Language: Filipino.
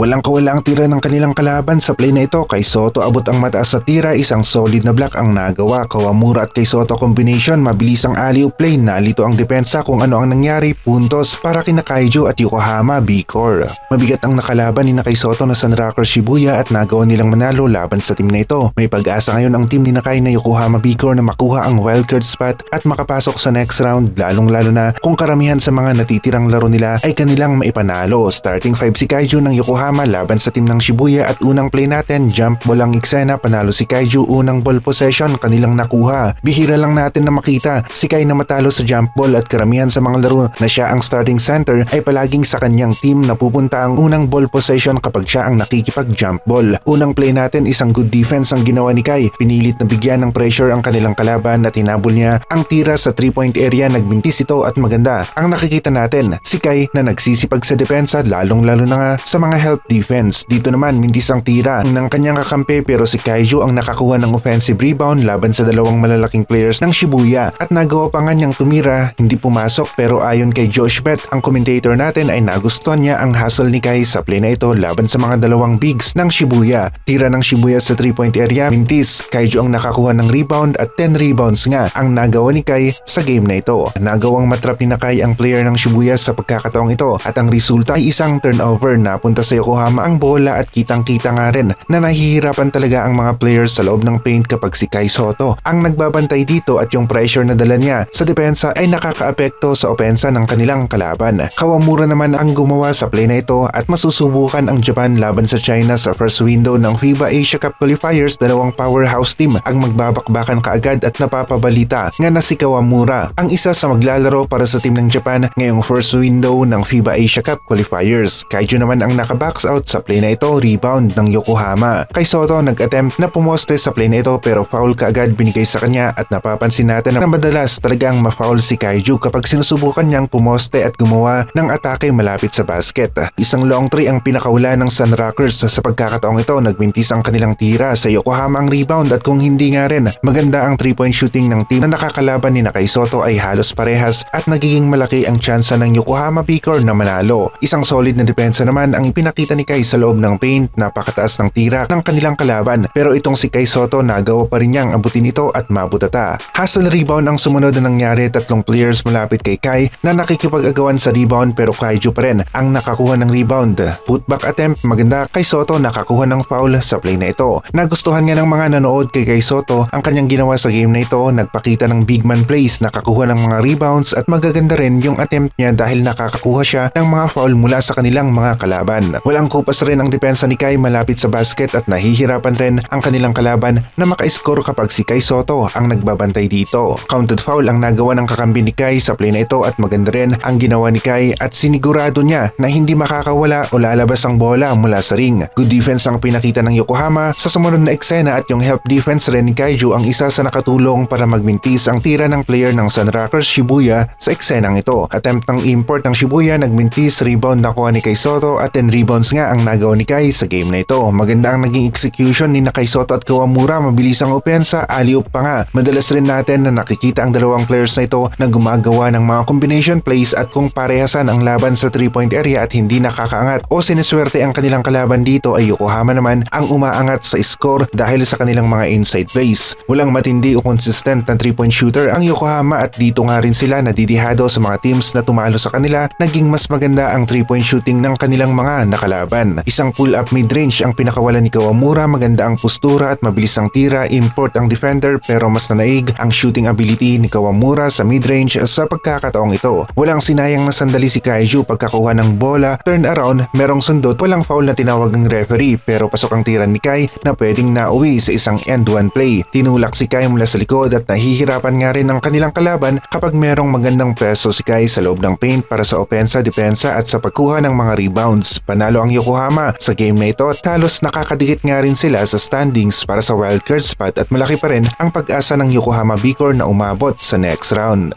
Walang kawala ang tira ng kanilang kalaban sa play na ito. Kay Soto abot ang mataas sa tira, isang solid na block ang nagawa. Kawamura at kay Soto combination, mabilis ang alley play. Nalito ang depensa kung ano ang nangyari. Puntos para kina Kaiju at Yokohama B-Core. Mabigat ang nakalaban ni na kay Soto na Sunrocker Shibuya at nagawa nilang manalo laban sa team na ito. May pag-asa ngayon ang team ni Nakai na Yokohama B-Core na makuha ang wildcard spot at makapasok sa next round lalong lalo na kung karamihan sa mga natitirang laro nila ay kanilang maipanalo. Starting 5 si Kaiju ng Yokohama laban sa team ng Shibuya at unang play natin jump ball ang eksena panalo si Kaiju unang ball possession kanilang nakuha. Bihira lang natin na makita si Kai na matalo sa jump ball at karamihan sa mga laro na siya ang starting center ay palaging sa kanyang team na pupunta ang unang ball possession kapag siya ang nakikipag jump ball. Unang play natin isang good defense ang ginawa ni Kai. Pinilit na bigyan ng pressure ang kanilang kalaban at hinabol niya ang tira sa 3 point area nagbintis ito at maganda. Ang nakikita natin si Kai na nagsisipag sa depensa lalong lalo na nga sa mga help defense. Dito naman mintis ang tira ng kanyang kakampi pero si Kaiju ang nakakuha ng offensive rebound laban sa dalawang malalaking players ng Shibuya at nagawa pa nga niyang tumira hindi pumasok pero ayon kay Josh Bet ang commentator natin ay nagustuhan niya ang hustle ni Kai sa play na ito laban sa mga dalawang bigs ng Shibuya. Tira ng Shibuya sa 3 point area mintis Kaiju ang nakakuha ng rebound at 10 rebounds nga ang nagawa ni Kai sa game na ito. Nagawang matrap ni Nakai ang player ng Shibuya sa pagkakataong ito at ang resulta ay isang turnover na punta sa Yokohama ang bola at kitang-kita nga rin na nahihirapan talaga ang mga players sa loob ng paint kapag si Kai Soto ang nagbabantay dito at yung pressure na dala niya sa depensa ay nakakaapekto sa opensa ng kanilang kalaban. Kawamura naman ang gumawa sa play na ito at masusubukan ang Japan laban sa China sa first window ng FIBA Asia Cup qualifiers dalawang powerhouse team ang magbabakbakan kaagad at napapabalita nga na si Kawamura ang isa sa maglalaro para sa team ng Japan ngayong first window ng FIBA Asia Cup qualifiers. Kaiju naman ang nakabox out sa play na ito rebound ng Yokohama. Kay Soto nag-attempt na pumoste sa play na ito pero foul kaagad binigay sa kanya at napapansin natin na madalas talagang ma-foul si Kaiju kapag sinusubukan niyang pumoste at gumawa ng atake malapit sa basket. Isang long three ang pinakaula ng Sun Rockers sa pagkakataong ito nagmintis ang kanilang tira sa Yokohama ang rebound at kung hindi nga rin maganda ang 3 point shooting ng team na nakakalaban ni Nakai Soto ay halos parehas at nagiging malaki ang tsansa ng Yokohama Beacor na manalo. Isang solid na depensa naman ang ipinakita ni Kai sa loob ng paint napakataas ng tira ng kanilang kalaban pero itong si Kai Soto nagawa pa rin niyang abutin ito at mabutata. Hustle rebound ang sumunod na nangyari tatlong players malapit kay Kai na nakikipag-agawan sa rebound pero Kaiju pa rin ang nakakuha ng rebound. Putback attempt maganda kay Soto nakakuha ng foul sa play na ito. Nagustuhan nga ng mga nanood kay Kai Soto ang kanyang ginawa sa game na ito nagpakita ng big man plays nakakuha ng mga rebounds at magaganda rin yung attempt niya dahil nakakakuha siya ng mga foul mula sa kanilang mga kalaban. Walang kupas rin ang depensa ni Kai malapit sa basket at nahihirapan rin ang kanilang kalaban na maka-score kapag si Kai Soto ang nagbabantay dito. Counted foul ang nagawa ng kakampi ni Kai sa play na ito at maganda rin ang ginawa ni Kai at sinigurado niya na hindi makakawala o lalabas ang bola mula sa ring. Good defense ang pinakita ng Yokohama sa sumunod na eksena at yung help defense rin ni Kaiju ang isa sa nakatulong para magmintis ang tira ng player ng Sun Rockers Shibuya sa eksenang ito. Attempt ng import ng Shibuya nagmintis rebound nakuha ni Kai Soto at 10 rebounds nga ang nagawa ni Kai sa game na ito. Maganda ang naging execution ni Nakai Soto at Kawamura mabilis ang opensa alley pa nga. Madalas rin natin na nakikita ang dalawang players na ito na gumagawa ng mga combination plays at kung parehasan ang laban sa 3 point area at hindi nakakaangat o siniswerte ang kanilang kalaban dito ay Yokohama naman ang umaangat sa score dahil sa kanilang mga inside plays. Walang matindi o consistent na 3 point shooter ang Yokohama at dito nga rin sila nadidihado sa mga teams na tumalo sa kanila naging mas maganda ang 3 point shooting ng kanilang mga nakalaban. Isang pull up mid range ang pinakawalan ni Kawamura maganda ang postura at mabilis ang tira import ang defender pero mas nanaig ang shooting ability ni Kawamura sa mid range sa pagkakataong ito. Walang sinayang na sandali si Kaiju pagkakuha ng bola, turn around, merong sundot, walang foul na tinawag ng referee pero pasok ang tira ni Kai na pwedeng nauwi sa isang end one play. Tinulak si Kai mula sa likod at nahihirapan nga rin ang kanilang kalaban kapag merong magandang peso si Kai sa loob ng paint para sa opensa, depensa at sa pagkuha ng mga rebounds. Panalo ang Yokohama sa game na ito at halos nakakadikit nga rin sila sa standings para sa wildcard spot at malaki pa rin ang pag-asa ng Yokohama Beacor na umabot sa next round.